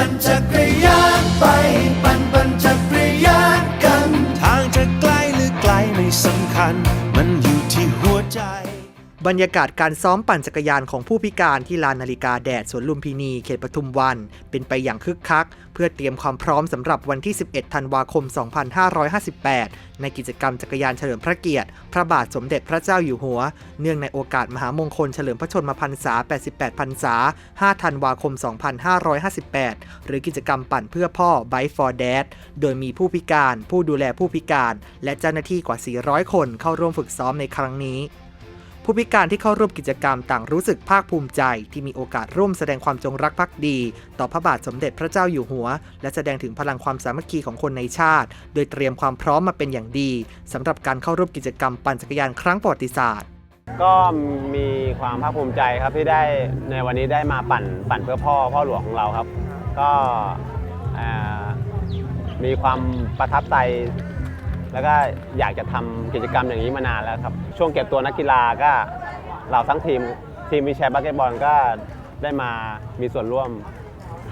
ปั่นจักรยานไป ปั่นปั่นจักรยานกัน ทางจะไกลหรือไกลไม่สำคัญ มันอยู่ที่หัวใจ บรรยากาศการซ้อมปั่นจักรยานของผู้พิการที่ลานนาฬิกาแดดสวนลุมพินีเขตปทุมวัน เป็นไปอย่างคึกคัก เพื่อเตรียมความพร้อมสำหรับวันที่ 11 ธันวาคม 2558 ในกิจกรรมจักรยานเฉลิมพระเกียรติ พระบาทสมเด็จพระเจ้าอยู่หัว เนื่องในโอกาสมหามงคลเฉลิมพระชนมพรรษา 88 พรรษา 5 ธันวาคม 2558 หรือกิจกรรมปั่นเพื่อพ่อ Bike for Dad โดยมีผู้พิการ ผู้ดูแลผู้พิการ และเจ้าหน้าที่กว่า 400 คนเข้าร่วมฝึกซ้อมในครั้งนี้ ผู้พิการที่เข้าร่วมกิจกรรมต่างรู้สึกภาคภูมิใจ ที่มีโอกาสร่วมแสดงความจงรักภักดี ต่อพระบาทสมเด็จพระเจ้าอยู่หัว และแสดงถึงพลังความสามัคคีของคนในชาติ โดยเตรียมความพร้อมมาเป็นอย่างดีสำหรับการเข้าร่วมกิจกรรมปั่นจักรยานครั้งประวัติศาสตร์ก็มีความภาคภูมิใจครับที่ได้ในวันนี้ได้มาปั่นปั่นเพื่อพ่อพ่อหลวงของเราครับ ก็มีความประทับใจ แล้วก็อยากจะทำกิจกรรมอย่างนี้มานานแล้วครับ ช่วงเก็บตัวนักกีฬาก็เราทั้งทีมทีมวีแชร์บาสเกตบอลก็ได้มามีส่วนร่วม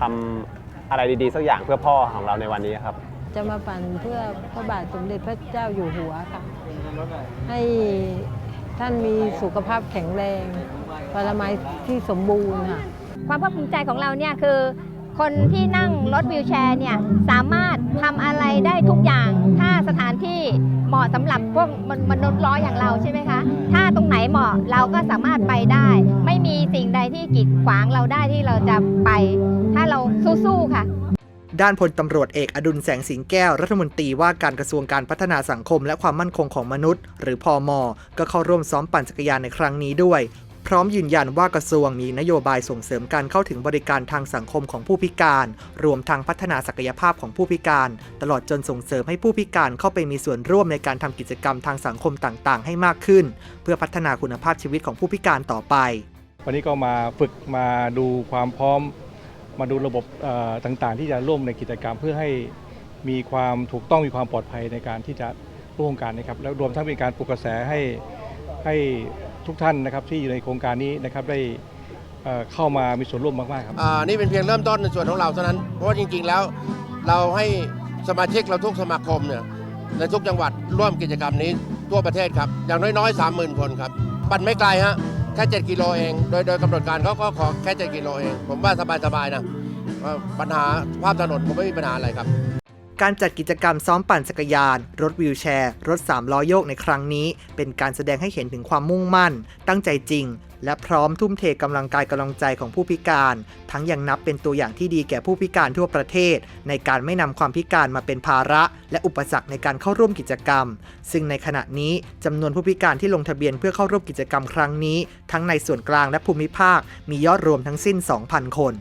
ทำอะไรดีๆ สักอย่างเพื่อพ่อของเราในวันนี้ครับ จะมาปั่นเพื่อพระบาทสมเด็จพระเจ้าอยู่หัวค่ะ ให้ท่านมีสุขภาพแข็งแรงปรมัยที่สมบูรณ์ค่ะ ความภาคภูมิใจของเราเนี่ยคือ คนที่นั่งรถวีลแชร์เนี่ยสามารถะสำหรับพวกมนมนุษย์ล้ออย่างเราใช่ไหมคะ ถ้าตรงไหนเหมาะเราก็สามารถไปได้ ไม่มีสิ่งใดที่กีดขวางเราได้ที่เราจะไป ถ้าเราสู้ๆค่ะด้านพลตำรวจเอกอดุลแสงสิงแก้ว รัฐมนตรีว่าการกระทรวงการพัฒนาสังคมและความมั่นคงของมนุษย์ หรือพอมก็เข้าร่วมซ้อมปั่นจักรยานในครั้งนี้ด้วย พร้อมยืนยันว่ากระทรวงมีนโยบายส่งเสริมการเข้าถึงบริการทางสังคมของผู้พิการ รวมทั้งพัฒนาศักยภาพของผู้พิการ ตลอดจนส่งเสริมให้ผู้พิการเข้าไปมีส่วนร่วมในการทำกิจกรรมทางสังคมต่างๆ ให้มากขึ้น เพื่อพัฒนาคุณภาพชีวิตของผู้พิการต่อไป วันนี้ก็มาฝึกมาดูความพร้อม มาดูระบบต่างๆ ที่จะร่วมในกิจกรรมเพื่อให้มีความถูกต้องมีความปลอดภัยในการที่จะร่วมกันนะครับแล้วรวมทั้งเป็นการปลุกกระแสให้ให้ ทุกท่านนะครับที่อยู่ในโครงการนี้นะครับได้เอ่อเข้ามามีส่วนร่วมมากๆครับ อ่านี่เป็นเพียงเริ่มต้นในส่วนของเราเท่านั้น เพราะว่าจริงๆแล้ว เราให้สมาชิกเราทุกสมาคมเนี่ยในทุกจังหวัดร่วมกิจกรรมนี้ทั่วประเทศครับ อย่างน้อยๆ 30,000 คนครับ ปั่นไม่ไกลฮะ แค่ 7 กิโลเอง โดยโดยกำหนดการเขาก็ขอแค่ 7 กิโลเอง ผมว่าสบายๆนะว่าปัญหาภาพถนนผมไม่มีปัญหาอะไรครับ การจัดกิจกรรมซ้อมปั่นจักรยาน รถวีลแชร์ รถ3ล้อโยกในครั้งนี้ เป็นการแสดงให้เห็นถึงความมุ่งมั่น ตั้งใจจริง และพร้อมทุ่มเทกำลังกายกำลังใจของผู้พิการ ทั้งยังนับเป็นตัวอย่างที่ดีแก่ผู้พิการทั่วประเทศ ในการไม่นำความพิการมาเป็นภาระ และอุปสรรคในการเข้าร่วมกิจกรรม ซึ่งในขณะนี้จำนวนผู้พิการที่ลงทะเบียนเพื่อเข้าร่วมกิจกรรมครั้งนี้ ทั้งในส่วนกลางและภูมิภาคมียอดรวมทั้งสิ้น 2,000 คน